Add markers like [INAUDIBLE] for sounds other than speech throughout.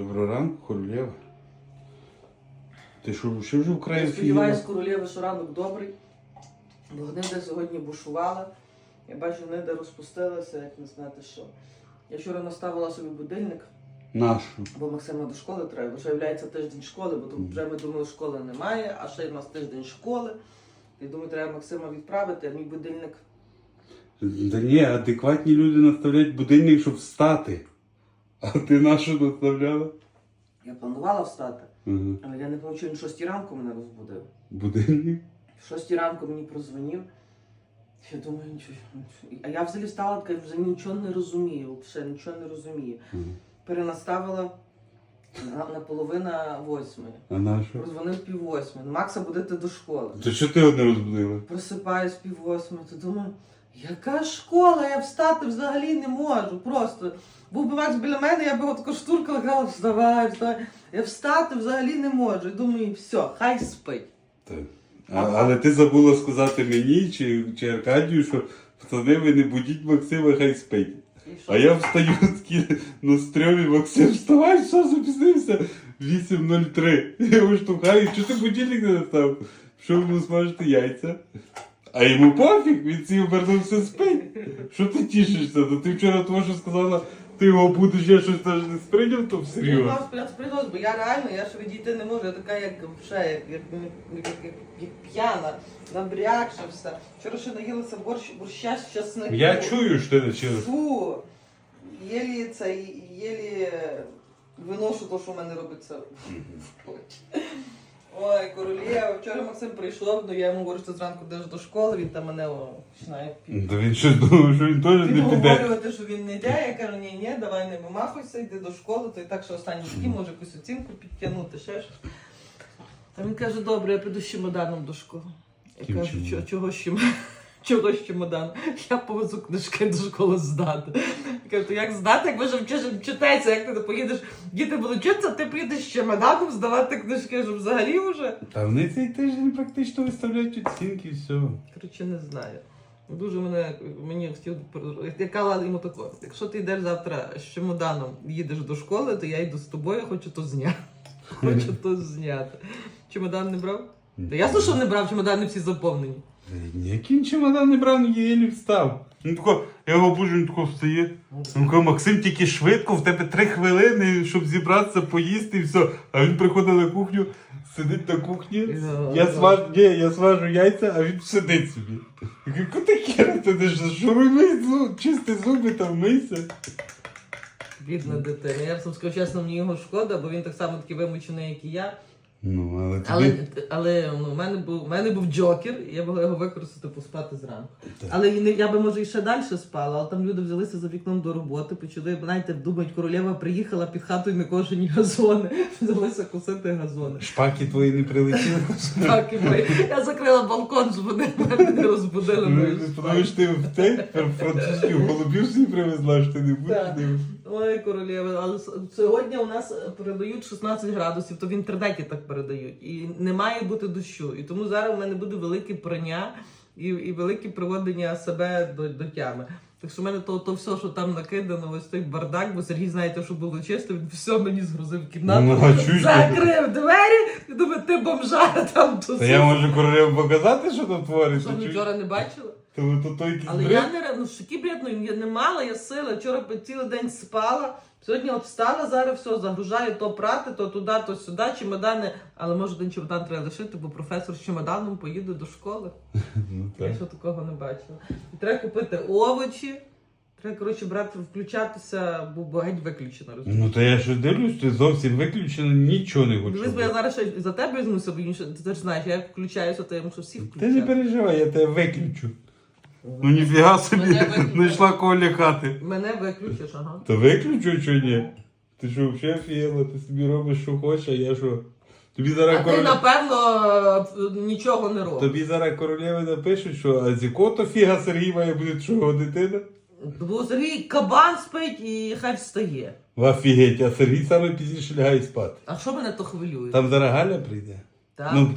Доброго ранку, королева. Ти що, ще вже вкрай Я сподіваюся, королеви, що ранок добрий. Бо гнида сьогодні бушувала. Я бачу, гнида розпустилася, як не знати що. Я вчора наставила собі будильник, Нашу. бо Максима до школи треба. Бо ще являється тиждень школи, бо тут вже ми думали, школи немає, а ще й в нас тиждень школи. І думаю, треба Максима відправити, а мій будильник. Да ні, адекватні люди наставляють будильник, щоб встати. А ти нашу наставляла? Я планувала встати, Ага. але я не пам'ятаю, він 6 ранку мене розбудив. Будильник? В 6 ранку мені прозвонив. Я думаю, нічого. нічого. А я взагалі стала така, вже нічого не розумію, взагалі нічого не розумію. Ага. Перенаставила на, на половина восьмої. А нашу? Прозвонив пів восьмої. Макса будете до школи. То що ти одне розбудила? Просипаюсь пів восьмої, то думаю, яка школа? Я встати взагалі не можу. Просто був би Макс біля мене, я б його тако штуркала, казала, вставай, вставай. Я встати взагалі не можу. І думаю, все, хай спить. Так. А, але ти забула сказати мені чи, чи Аркадію, що пацани, ви не будіть Максима, хай спить. І що? А я встаю такий на стрьомі, Максим, вставай, що запізнився? 8.03. Я його штовхаю, що ти будильник не настав? Що йому смажити яйця? А йому пофіг, він сів обернувся спить. Що ти тішишся? То ти вчора того, що сказала, ти його будеш, я щось навіть не сприйняв, то Я всерйоз. мав сприйняти, бо я реально, я ж відійти не можу, я така як вже, як, як, як, як, як п'яна, набрякша все. Вчора ще наїлася борщ, борща з часником. Я чую, що ти не чуєш. Фу, єлі це, єлі виношу то, що в мене робиться. Ой, королєва, вчора Максим прийшов, ну я йому говорю, що зранку йдеш до школи, він там мене о, починає пі- Та він що думав, що він теж не піде. Підговорювати, що він не йде, я кажу, ні, ні, давай не вимахуйся, йди до школи, то і так, що останні дні може якусь оцінку підтягнути, ще щось. Та він каже, добре, я піду з чемоданом до школи. Я Яким кажу, чемоданом? «Чо- чого з чемоданом? Чого з чемоданом? Я повезу книжки до школи здати. Я кажу, то як здати, як ви ж вчиш вчитеся, як ти не поїдеш, діти будуть вчитися, ти поїдеш з чемоданом здавати книжки, щоб взагалі вже. Та вони цей тиждень практично виставляють оцінки і все. Коротше, не знаю. Дуже мене мені хотів я казала йому тако, якщо ти йдеш завтра з чемоданом їдеш до школи, то я йду з тобою, хочу то зняти. [LAUGHS] Хочу то зняти. Чемодан не брав? Та ясно, що не брав, чемодани всі заповнені. Ніяким чемодан не брав, ні єлі встав. Він тако, я його буджу, він тако встає. Він каже, Максим, тільки швидко, в тебе три хвилини, щоб зібратися, поїсти і все. А він приходить на кухню, сидить на кухні. Я да. смажу, ні, я смажу яйця, а він сидить собі. Я кажу, ти не шуруй мий зуб, чисти зуби там мийся. Бідна дитина. Я б скажу чесно, мені його шкода, бо він так само такий вимучений, як і я. Ну, але Але, тобі... але ну, в мене був в мене був джокер, і я могла його використати поспати зранку. Але і не- я би може і ще далі спала, але там люди взялися за вікном до роботи, почали, знаєте, думають, королева приїхала під хатою не кожені газони. [LAUGHS] Взялися косити газони. Шпаки твої не прилетіли. Так, і ми. Я закрила балкон, щоб вони мене не розбудили. Ну, мою ти спальню. Тому що ти в цей французький голубів собі привезла, що ти не будеш Так. ним. Ой, королева, але сьогодні у нас передають 16 градусів, то в інтернеті так передають. І не має бути дощу. І тому зараз у мене буде велике прання і, і велике приводення себе до, до тями. Так що в мене то, то все, що там накидано, ось той бардак, бо Сергій, знаєте, що було чисто, він все мені згрузив кімнату. Ну, Закрив двері і думаю, ти бомжа там тут. Та я можу королеву показати, що там твориться. Що, ми вчора не бачила? То, то, то якийсь Але бред. я не ре- ну шики бредно, я не мала, я сили. Вчора цілий день спала. Сьогодні от встала зараз, все, загружаю то прати, то туди, то сюди, чемодани. Але може один чемодан треба лишити, бо професор з чемоданом поїде до школи. [LAUGHS] Ну, Я так. ще такого не бачила. І треба купити овочі. Треба, коротше, брати, включатися, бо бо геть виключено. розумієш? Ну то я що дивлюсь, ти зовсім виключено, нічого не хочу. Дивись, бо я зараз ще за тебе візьмуся, бо інше, ти ж знаєш, я включаюся, то я мушу всі Ти не включати. переживай, я тебе виключу. Ну ніфіга собі, Мене виключили. [LAUGHS] знайшла кого лякати. Мене виключиш, ага. То виключу чи ні? Ти що, взагалі офігела, ти собі робиш, що хочеш, а я що? Тобі зараз А ти, королева. напевно, е, нічого не робиш. Тобі зараз королеви напишуть, що а з якого то фіга Сергій має бути чого дитина? Бо Сергій кабан спить і хай встає. В офігеть, а Сергій саме пізніше лягає спати. А що мене то хвилює? Там зараз Галя прийде. Так? Ну,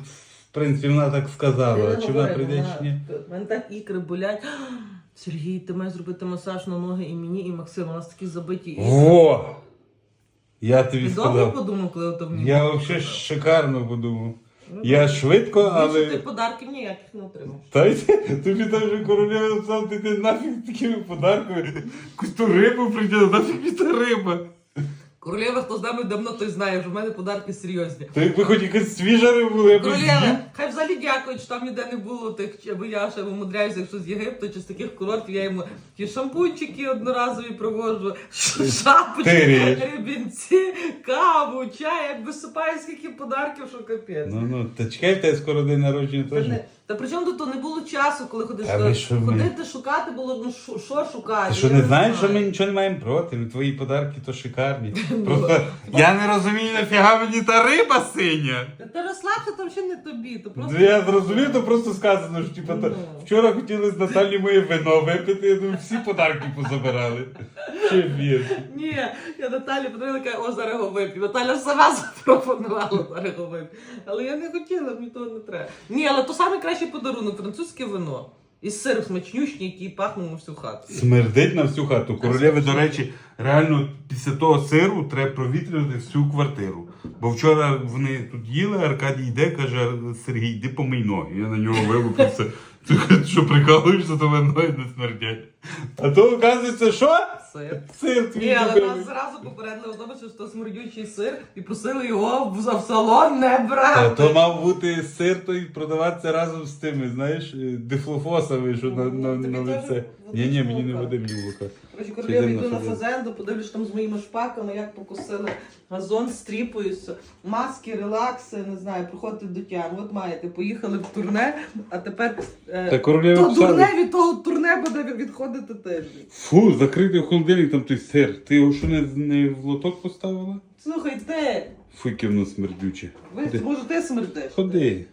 принципі, вона так сказала. Чи вона прийде чи ні? В мене так ікри болять. Сергій, ти маєш зробити масаж на ноги і мені, і Максиму. У нас такі забиті ікри. Во! Я Ти тобі добре сказав. подумав, коли ото мені Я взагалі шикарно подумав. Ну, Я швидко, Більше ти подарків ніяких не отримав. Та й тобі там вже королева написав, ти, ти нафіг такими подарками. Якусь ту рибу приділа, нафіг мені та риба. Королева, хто з нами давно, той знає, що в мене подарки серйозні. То якби хоч якась свіжа риба була, я б з'їв. Взагалі дякують, що там ніде не було тих, бо я ще умудряюся, якщо з Єгипту чи з таких курортів, я йому ті шампунчики одноразові привожу, шапочки, рибінці, каву, чай, як висипаю скільки подарків, що капець. Ну ну, та чекай, в тебе скоро день народження теж. та при чому тут не було часу, коли ходиш Та ви що, ми- ходити, шукати було, ну що, що шукати? Ти що Я не знаєш, що ми нічого не маємо проти? Ну, Твої подарки то шикарні. [LAUGHS] Ну, Просто я не розумію, нафіга мені та риба синя. Та розслабся, там ще не тобі, то просто... Я зрозумів, то просто сказано, що типу, та, Ну. вчора хотіли з Наталі моє вино випити, я думаю, всі подарки позабирали. Чи вір? Ні, я Наталі подарила, каже, о, зараз його вип'ю. Наталя сама [LAUGHS] запропонувала зараз його вип'ю. Але я не хотіла, мені того не треба. Ні, але то саме кращий подарунок, французьке вино. І сир смачнющий, який пахне на всю хату. Смердить на всю хату. Королеви, до речі, реально після того сиру треба провітрювати всю квартиру. Бо вчора вони тут їли, Аркадій йде, каже, Сергій, йди помий ноги. Я на нього вилупився. Ти що прикалуєшся, то мене ноги не смердять. А то, оказується, що? Сир. Сир твій Ні, але любимий. нас зразу попередили в тому, що смердючий сир і просили його в в салон не Та брати. то мав бути сир той продаватися разом з тими, знаєш, е, дифлофосами, що на, на, Тобі на теж лице. Ні, ні, мені не молока? води, мені молока. Коротше, Чи королева йдемо йду на на фазенду? фазенду, подивлюсь там з моїми шпаками, як покосили газон, стріпуюся, маски, релакси, не знаю, приходити до тями. От маєте, поїхали в турне, а тепер е, Та королева то писала. турне від того турне буде відходити тиждень. Фу, закритий в холодильник там той сир. Ти його що не, не в лоток поставила? Слухай, ти, Фу, яке воно смердюче. ви, Ходи. може ти смердиш? Ходи.